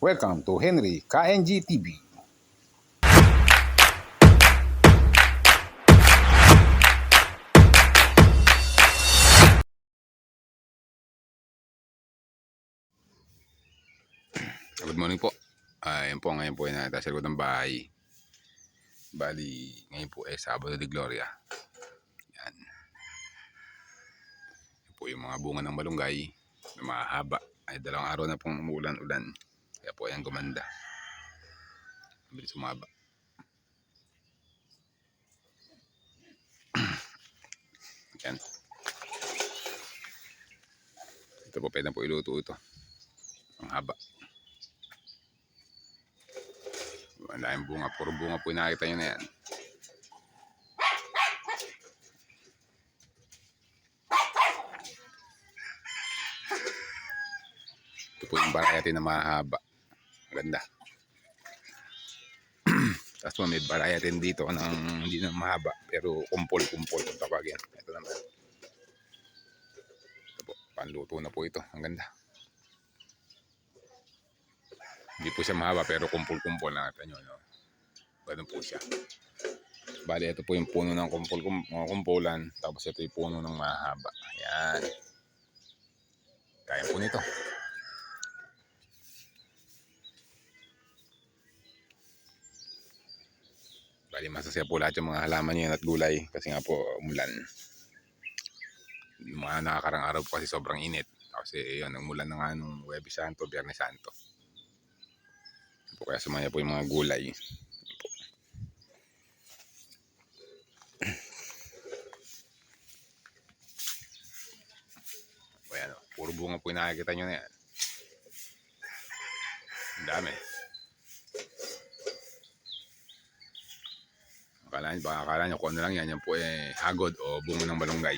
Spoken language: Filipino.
Welcome to Henry KNG TV. Good morning po. Ayan po, ngayon po ay nasa likod ng bahay. Bali, ngayon po ay Sabado de Gloria. Yan. Yan po yung mga bunga ng malunggay na mahaba. Ay dalawang araw na pong umuulan-ulan. Kaya po ayan gumanda. Bilis sumaba. Yan. Ito po, pwede po iluto ito. Ang haba. Wala yung bunga. Puro bunga po nakita nyo na yan. Ito po yung variety na mahaba. Maganda. Tapos po may variety din dito ng hindi na mahaba. Pero kumpol-kumpol kung tawagin. Ito naman. Ito po. Panluto na po ito. Ang ganda. Hindi po siya mahaba pero kumpul-kumpul nakita nyo. No? Ganun po siya. Bali, ito po yung puno ng kumpul, kum, kumpulan. Tapos ito yung puno ng mahaba. Ayan. Kaya po nito. Bali, masasaya po lahat yung mga halaman niya at gulay. Kasi nga po, umulan. Yung mga nakakarang araw po kasi sobrang init. Kasi yun, umulan na nga nung Webis Santo, Biyernes Santo po kaya sumaya po yung mga gulay. O yan, o. puro bunga po yung nakikita nyo na yan. Ang dami. Akala baka akala nyo kung ano lang yan, yan po eh hagod o bunga ng malunggay.